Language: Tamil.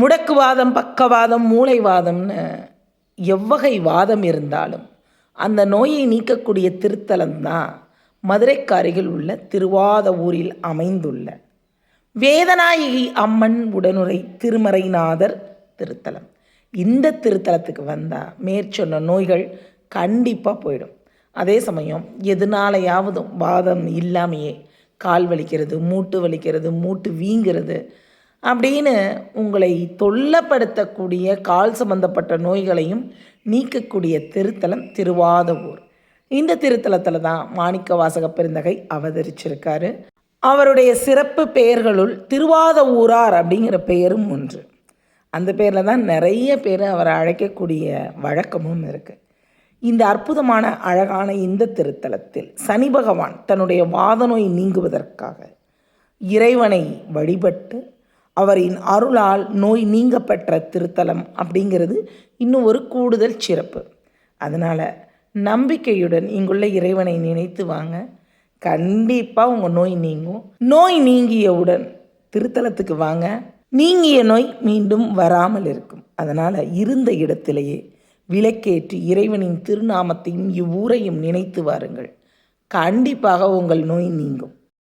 முடக்குவாதம் பக்கவாதம் மூளைவாதம்னு எவ்வகை வாதம் இருந்தாலும் அந்த நோயை நீக்கக்கூடிய திருத்தலம் தான் மதுரைக்கு அருகில் உள்ள திருவாத ஊரில் அமைந்துள்ள வேதநாயகி அம்மன் உடனுரை திருமறைநாதர் திருத்தலம். இந்த திருத்தலத்துக்கு வந்தால் மேற்சொன்ன நோய்கள் கண்டிப்பாக போயிடும். அதே சமயம் எதுனாலையாவதும் வாதம் இல்லாமையே கால் வலிக்கிறது மூட்டு வலிக்கிறது மூட்டு வீங்கிறது அப்படின்னு உங்களை தொல்லப்படுத்தக்கூடிய கால் சம்பந்தப்பட்ட நோய்களையும் நீக்கக்கூடிய திருத்தலம் திருவாதவூர். இந்த திருத்தலத்தில் தான் மாணிக்க வாசக பெருந்தகை அவதரிச்சிருக்காரு. அவருடைய சிறப்பு பெயர்களுள் திருவாத ஊரார் அப்படிங்கிற பெயரும் ஒன்று. அந்த பேரில் தான் நிறைய பேர் அவரை அழைக்கக்கூடிய வழக்கமும் இருக்குது இந்த அற்புதமான அழகான இந்த திருத்தலத்தில் சனி பகவான் தன்னுடைய வாத நோய் நீங்குவதற்காக இறைவனை வழிபட்டு அவரின் அருளால் நோய் நீங்க பெற்ற திருத்தலம் அப்படிங்கிறது இன்னும் ஒரு கூடுதல் சிறப்பு. அதனால் நம்பிக்கையுடன் இங்குள்ள இறைவனை நினைத்து வாங்க. கண்டிப்பாக உங்கள் நோய் நீங்கும். நோய் நீங்கியவுடன் திருத்தலத்துக்கு வாங்க. நீங்கிய நோய் மீண்டும் வராமல் இருக்கும். அதனால் இருந்த இடத்திலேயே விளக்கேற்றி இறைவனின் திருநாமத்தையும் இவ்வூரையும் நினைத்து வாருங்கள். கண்டிப்பாக உங்கள் நோய் நீங்கும்.